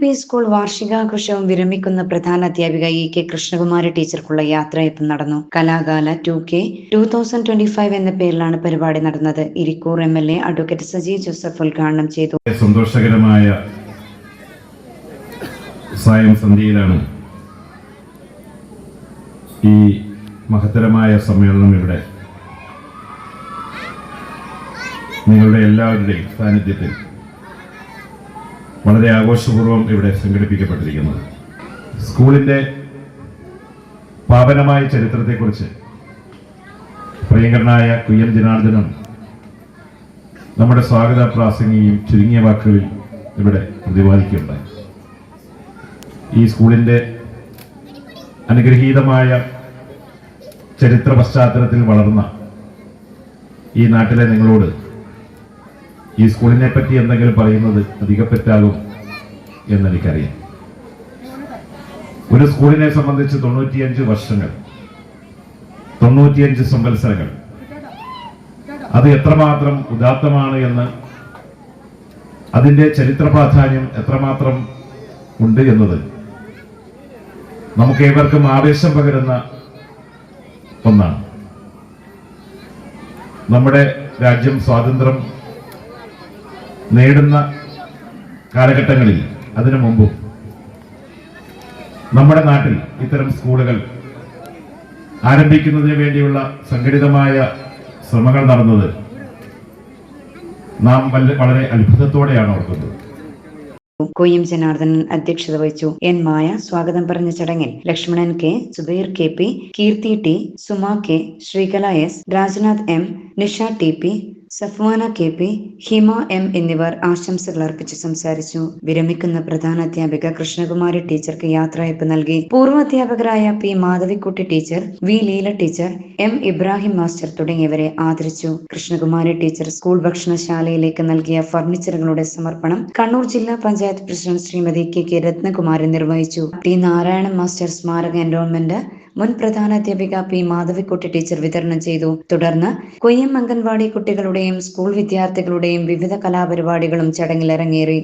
P school വാർഷികാഘോഷവും വിരമിക്കുന്ന പ്രധാന അധ്യാപിക ഇ കെ കൃഷ്ണകുമാരി ടീച്ചർക്കുള്ള യാത്രയപ്പം നടന്നു. കലാകാല two K two thousand twenty five എന്ന പേരിലാണ് പരിപാടി നടന്നത്. Irikkur M L A advocate Saji Joseph ഉദ്ഘാടനം ചെയ്തു. സന്തോഷകരമായ സായം സന്ധ്യയിലാണ് ഈ മഹത്തരമായ സമ്മേളനം ഇവിടെ നിങ്ങളുടെ എല്ലാവരുടെയും സാന്നിധ്യത്തിൽ വളരെ ആഘോഷപൂർവം ഇവിടെ സംഘടിപ്പിക്കപ്പെട്ടിരിക്കുന്നത്. സ്കൂളിന്റെ പാപനമായ ചരിത്രത്തെക്കുറിച്ച് പ്രിയങ്കരനായ കുയ്യം ജനാർദ്ദനും നമ്മുടെ സ്വാഗത പ്രാസംഗിയും ചുരുങ്ങിയ വാക്കുകളിൽ ഇവിടെ പ്രതിപാദിക്കുകയുണ്ടായി. ഈ സ്കൂളിന്റെ അനുഗ്രഹീതമായ ചരിത്ര പശ്ചാത്തലത്തിൽ വളർന്ന ഈ നാട്ടിലെ നിങ്ങളോട് ഈ സ്കൂളിനെ പറ്റി എന്തെങ്കിലും പറയുന്നത് അധികപ്പറ്റാകും എന്നെനിക്കറിയാം. ഒരു സ്കൂളിനെ സംബന്ധിച്ച് തൊണ്ണൂറ്റിയഞ്ച് വർഷങ്ങൾ തൊണ്ണൂറ്റിയഞ്ച് സംവത്സരങ്ങൾ. അത് എത്രമാത്രം ഉദാത്തമാണ് എന്ന് അതിന്റെ ചരിത്ര പ്രാധാന്യം എത്രമാത്രം ഉണ്ട് എന്നത് നമുക്ക് ഏവർക്കും ആവേശം പകരുന്ന ഒന്നാണ്. നമ്മുടെ രാജ്യം സ്വാതന്ത്ര്യം നേടുന്ന കാലഘട്ടങ്ങളിൽ അതിനു മുമ്പും നമ്മുടെ നാട്ടിൽ ഇത്തരം സ്കൂളുകൾ ആരംഭിക്കുന്നതിന് വേണ്ടിയുള്ള സംഘടിതമായ ശ്രമങ്ങൾ നടന്നത് നാം വളരെ അത്ഭുതത്തോടെയാണ് ഓർക്കുന്നത്. കൊയ്യം ജനാർദ്ദനൻ അധ്യക്ഷത വഹിച്ചു. എൻ മായ സ്വാഗതം പറഞ്ഞ ചടങ്ങിൽ Lakshmanan K Zubair K P Keerthi T Suma K Sreekala S Rajnath M Nisha T P Safwana K P Hima M എന്നിവർ ആശംസകൾ അർപ്പിച്ച് സംസാരിച്ചു. വിരമിക്കുന്ന പ്രധാന അധ്യാപിക കൃഷ്ണകുമാരി ടീച്ചർക്ക് യാത്രയപ്പ് നൽകി. പൂർവ അധ്യാപകരായ P Madhavikutty teacher V Leela teacher M Ibrahim master തുടങ്ങിയവരെ ആദരിച്ചു. കൃഷ്ണകുമാരി ടീച്ചർ സ്കൂൾ ഭക്ഷണശാലയിലേക്ക് നൽകിയ ഫർണിച്ചറുകളുടെ സമർപ്പണം കണ്ണൂർ ജില്ലാ panchayat president Shrimati K K Ratnakumari നിർവഹിച്ചു. ടി നാരായണൻ മാസ്റ്റർ സ്മാരക എൻറോൾമെന്റ് മുൻ പ്രധാനാധ്യാപിക പി മാധവിക്കുട്ടി ടീച്ചർ വിതരണം ചെയ്തു. തുടർന്ന് കൊയ്യം അംഗൻവാടി കുട്ടികളുടെയും സ്കൂൾ വിദ്യാർത്ഥികളുടെയും വിവിധ കലാപരിപാടികളും ചടങ്ങിൽ അരങ്ങേറി.